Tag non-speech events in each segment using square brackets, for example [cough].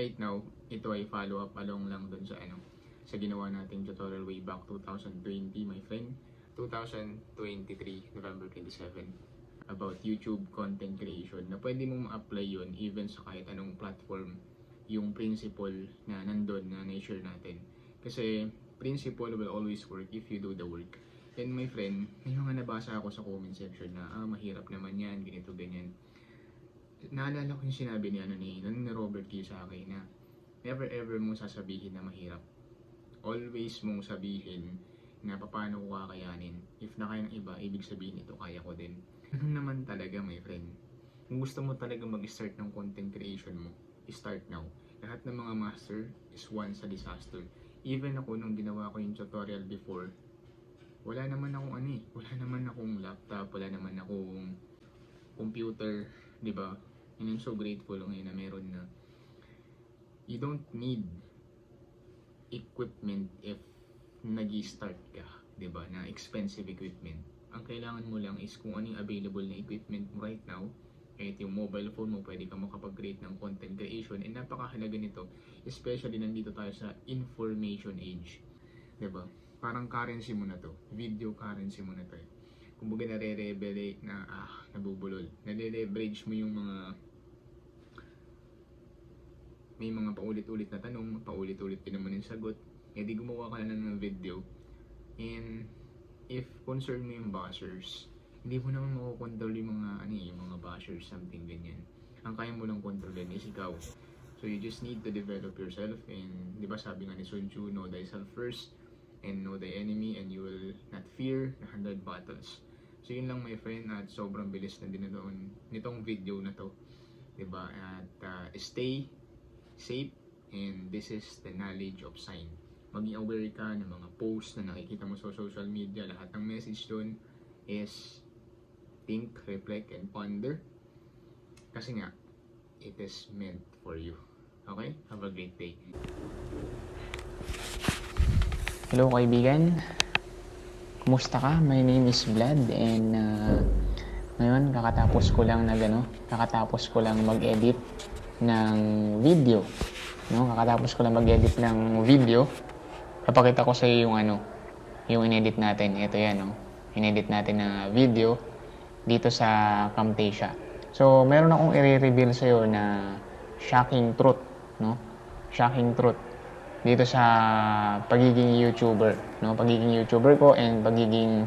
right now, ito ay follow up along lang dun sa ano, sa ginawa nating tutorial way back 2020, my friend. 2023, November 27 about YouTube content creation na pwede mong ma-apply yun even sa kahit anong platform yung principle na nandun na na-share natin. Kasi principle will always work if you do the work. And my friend, may mga nabasa ako sa comment section na ah, mahirap naman yan, ganito, ganyan. Naalala ko yung sinabi ni, ano, ni, ni Robert Kiyosaki na never ever mong sasabihin na mahirap. Always mong sabihin na paano ko kakayanin. If na kaya ng iba, ibig sabihin ito kaya ko din. Ganun naman talaga, my friend. Kung gusto mo talaga mag-start ng content creation mo, start now. Lahat ng mga master is once a disaster. Even ako nung ginawa ko yung tutorial before, wala naman akong ano eh, wala naman akong laptop, wala naman akong computer, di ba? And I'm so grateful ngayon na meron na. You don't need equipment if nag start ka, 'di ba? Na expensive equipment. Ang kailangan mo lang is kung ano yung available na equipment mo right now. Kahit yung mobile phone mo, pwede ka makapag-create ng content creation. And napakahalaga nito, especially nandito tayo sa information age. ba? Parang currency mo na to. Video currency mo na to. Eh. Kumbaga nare-rebelate na, ah, nabubulol. Nare-leverage mo yung mga may mga paulit-ulit na tanong, paulit-ulit din naman yung sagot, eh di gumawa ka na ng video. And if concern mo yung bashers, hindi mo naman makokontrol yung mga, ano eh, yung mga bashers, something ganyan. Ang kaya mo lang kontrolin is ikaw. So you just need to develop yourself and di ba sabi nga ni Sun Tzu, know thyself first and know thy enemy and you will not fear the hundred battles. So yun lang my friend at sobrang bilis na din na doon nitong video na to. 'Di ba? At uh, stay safe and this is the knowledge of sign. Maging aware ka ng mga posts na nakikita mo sa social media, lahat ng message doon is think, reflect, and ponder. Kasi nga, it is meant for you. Okay? Have a great day. Hello kaibigan, kumusta ka? My name is Vlad and uh, ngayon kakatapos ko lang na gano, kakatapos ko lang mag-edit ng video. No, kakatapos ko lang mag-edit ng video. Papakita ko sa iyo yung ano, yung inedit natin. Ito yan, no. Inedit natin na video dito sa Camtasia. So, meron akong i-reveal sa iyo na shocking truth, no? Shocking truth dito sa pagiging YouTuber, no? Pagiging YouTuber ko and pagiging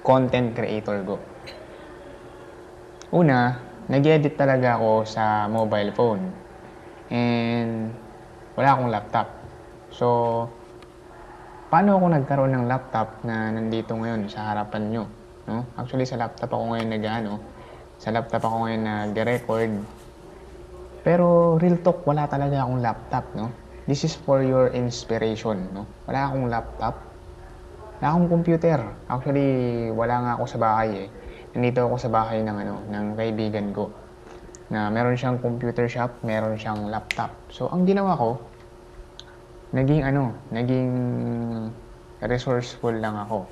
content creator ko. Una, nag-edit talaga ako sa mobile phone. And wala akong laptop. So, paano ako nagkaroon ng laptop na nandito ngayon sa harapan nyo? No? Actually, sa laptop ako ngayon nag ano, sa laptop ako ngayon nag-record. Pero real talk, wala talaga akong laptop, no? This is for your inspiration, no? Wala akong laptop. Wala akong computer. Actually, wala nga ako sa bahay eh. Nandito ako sa bahay ng ano, ng kaibigan ko. Na meron siyang computer shop, meron siyang laptop. So, ang ginawa ko, naging ano, naging resourceful lang ako.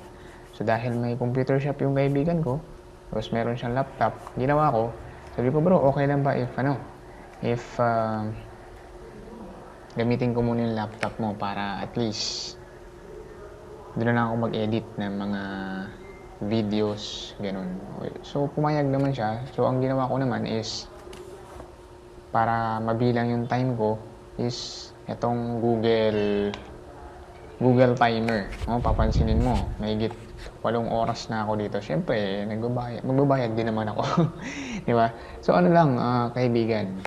So, dahil may computer shop yung kaibigan ko, tapos meron siyang laptop, ginawa ko, sabi ko, bro, okay lang ba if ano, if uh, gamitin ko muna yung laptop mo para at least doon na lang ako mag-edit ng mga videos, ganun. So, pumayag naman siya. So, ang ginawa ko naman is para mabilang yung time ko is itong Google Google Timer. O, papansinin mo, mahigit walong oras na ako dito. Siyempre, nagbabayad, magbabayad din naman ako. [laughs] Di ba? So, ano lang, ah, kaibigan.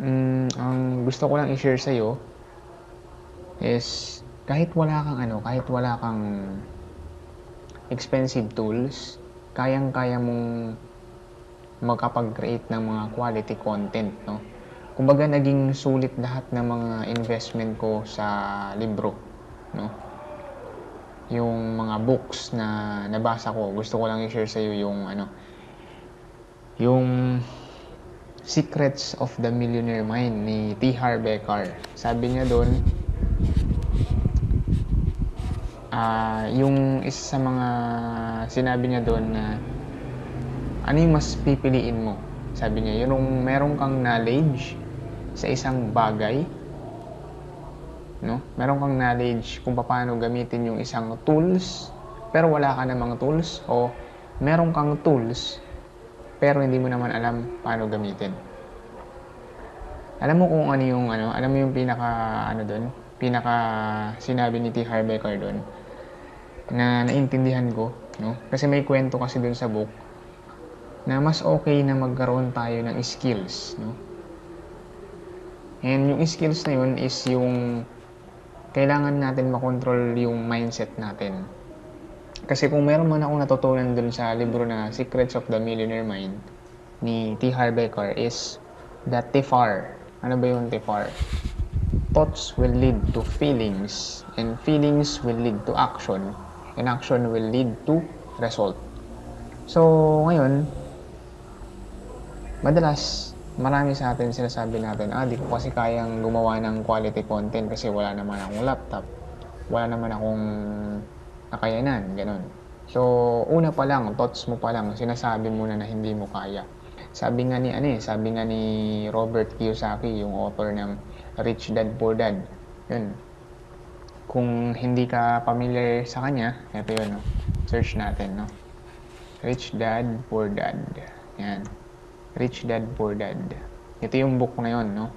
Mm, ang gusto ko lang i-share sa'yo is kahit wala kang ano, kahit wala kang expensive tools, kayang-kaya mong makapag-create ng mga quality content, no? Kumbaga, naging sulit lahat ng mga investment ko sa libro, no? Yung mga books na nabasa ko, gusto ko lang i-share sa iyo yung ano, yung Secrets of the Millionaire Mind ni T. Harv Eker. Sabi niya doon, ah yung isa sa mga sinabi niya doon na ano yung mas pipiliin mo? Sabi niya, yung meron kang knowledge sa isang bagay, no? Meron kang knowledge kung paano gamitin yung isang tools, pero wala ka namang tools o meron kang tools pero hindi mo naman alam paano gamitin. Alam mo kung ano yung ano, alam mo yung pinaka ano doon, pinaka sinabi ni T. Harv Eker doon na naintindihan ko, no? Kasi may kwento kasi doon sa book na mas okay na magkaroon tayo ng skills, no? And yung skills na yun is yung kailangan natin makontrol yung mindset natin. Kasi kung meron man akong natutunan dun sa libro na Secrets of the Millionaire Mind ni T. Harv Eker is that TFAR. Ano ba yung TFAR? Thoughts will lead to feelings and feelings will lead to action and action will lead to result. So, ngayon, madalas marami sa atin sinasabi natin, ah, di ko kasi kayang gumawa ng quality content kasi wala naman akong laptop. Wala naman akong nakayanan, ganun. So, una pa lang, thoughts mo pa lang, sinasabi mo na na hindi mo kaya. Sabi nga ni, ano eh, sabi nga ni Robert Kiyosaki, yung author ng Rich Dad Poor Dad. Yun. Kung hindi ka familiar sa kanya, ito yun, no? search natin, no? Rich Dad Poor Dad. Yan. Rich Dad Poor Dad. Ito yung book na yun, no?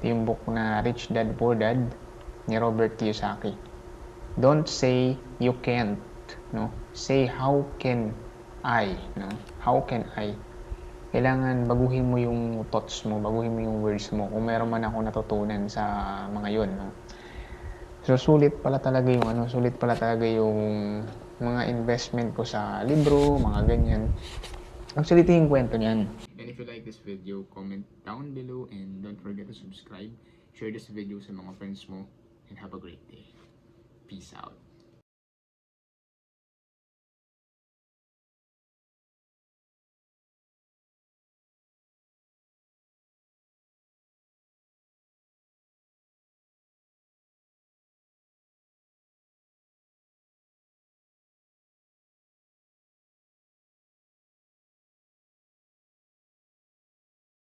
Ito yung book na Rich Dad Poor Dad ni Robert Kiyosaki. Don't say you can't, no? Say how can I, no? How can I? Kailangan baguhin mo yung thoughts mo, baguhin mo yung words mo. Kung meron man ako natutunan sa mga yun, no? So, sulit pala talaga yung ano, sulit pala talaga yung mga investment ko sa libro, mga ganyan. Actually, ito yung kwento niyan. And if you like this video, comment down below and don't forget to subscribe. Share this video sa mga friends mo and have a great day. Peace out.